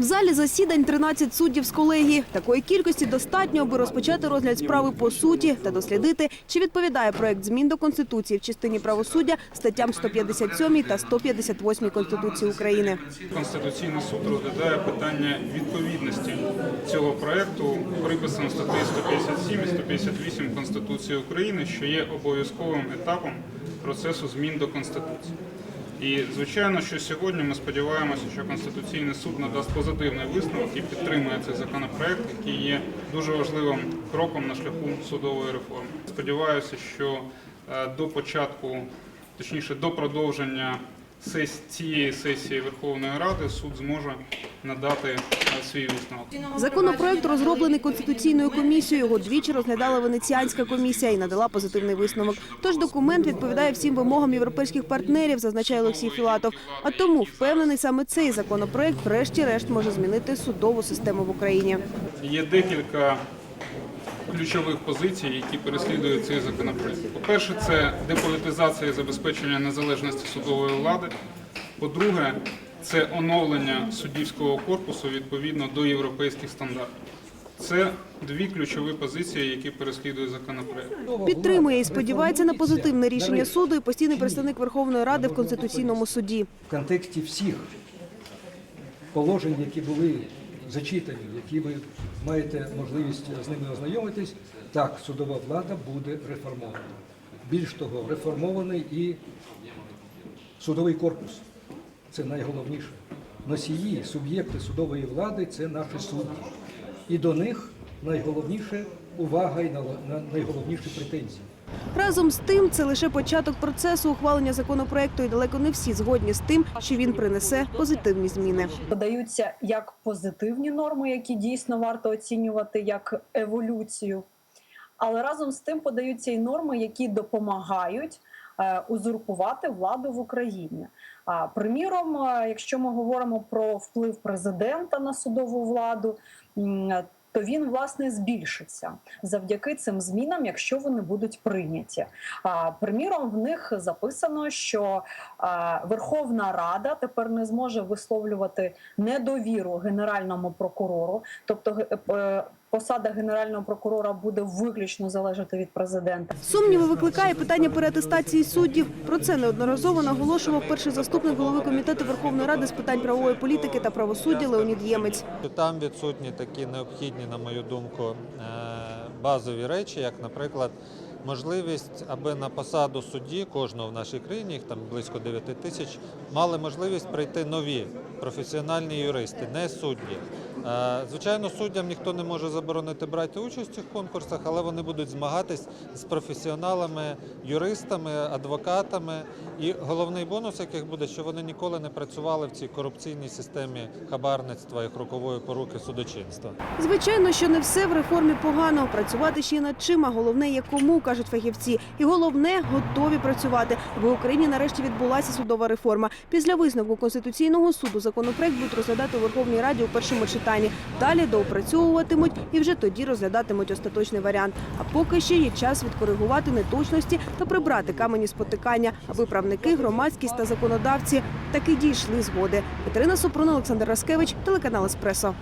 В залі засідань 13 суддів з колегії. Такої кількості достатньо, аби розпочати розгляд справи по суті та дослідити, чи відповідає проект змін до конституції в частині правосуддя статтям 157 та 158 Конституції України. Конституційний суд розглядає питання відповідності цього проекту приписам статей 157 і 158 Конституції України, що є обов'язковим етапом процесу змін до Конституції. І звичайно, що сьогодні ми сподіваємося, що Конституційний суд надасть позитивний висновок і підтримує цей законопроект, який є дуже важливим кроком на шляху судової реформи. Сподіваюся, що е, до початку, точніше до продовження цієї сесії Верховної Ради суд зможе надати е, свій висновок. Законопроект розроблений конституційною комісією. Його двічі розглядала венеціанська комісія і надала позитивний висновок. Тож документ відповідає всім вимогам європейських партнерів, зазначає Олексій Філатов. А тому впевнений саме цей законопроект, врешті-решт, може змінити судову систему в Україні. Є декілька ключових позицій, які переслідує цей законопроект. По-перше, це деполітизація і забезпечення незалежності судової влади. По-друге, це оновлення суддівського корпусу відповідно до європейських стандартів. Це дві ключові позиції, які переслідує законопроект. Підтримує і сподівається на позитивне рішення суду і постійний представник Верховної Ради в конституційному суді. в контексті всіх положень, які були зачитані, які ви маєте можливість з ними ознайомитись, так, судова влада буде реформована. Більш того, реформований і судовий корпус. Це найголовніше. Носії, суб'єкти судової влади це наші судді. І до них найголовніше увага і на- на- найголовніші претензії. Разом з тим, це лише початок процесу ухвалення законопроекту, і далеко не всі згодні з тим, що він принесе позитивні зміни. подаються як позитивні норми, які дійсно варто оцінювати як еволюцію, але разом з тим подаються і норми, які допомагають узурпувати владу в Україні. А приміром, е, якщо ми говоримо про вплив президента на судову владу. То він власне збільшиться завдяки цим змінам, якщо вони будуть прийняті. А, Приміром, в них записано, що а, Верховна Рада тепер не зможе висловлювати недовіру генеральному прокурору, тобто е, посада генерального прокурора буде виключно залежати від президента. Сумніви викликає питання переатестації суддів. Про це неодноразово наголошував перший заступник голови комітету Верховної Ради з питань правової політики та правосуддя Леонід Ємець. Там відсутні такі необхідні, на мою думку, е, базові речі, як, наприклад, можливість, аби на посаду судді кожного в нашій країні, їх там близько 9 тисяч, мали можливість прийти нові професіональні юристи, не судді. Е, Звичайно, суддям ніхто не може заборонити брати участь у цих конкурсах, але вони будуть змагатись з професіоналами, юристами, адвокатами. І головний бонус, яких буде, що вони ніколи не працювали в цій корупційній системі хабарництва і крокової поруки судочинства. Звичайно, що не все в реформі погано. Працювати ще над чим, а головне є кому, кажуть фахівці. І головне готові працювати, в Україні нарешті відбулася судова реформа. Після висновку конституційного суду законопроект будуть розглядати у Верховній Раді у першому читанні. Далі доопрацьовуватимуть і вже тоді розглядатимуть остаточний варіант. А поки ще є час відкоригувати неточності та прибрати камені спотикання, аби правники, громадськість та законодавці таки дійшли згоди. Катерина Супрун, Олександр Раскевич, телеканал Еспресо.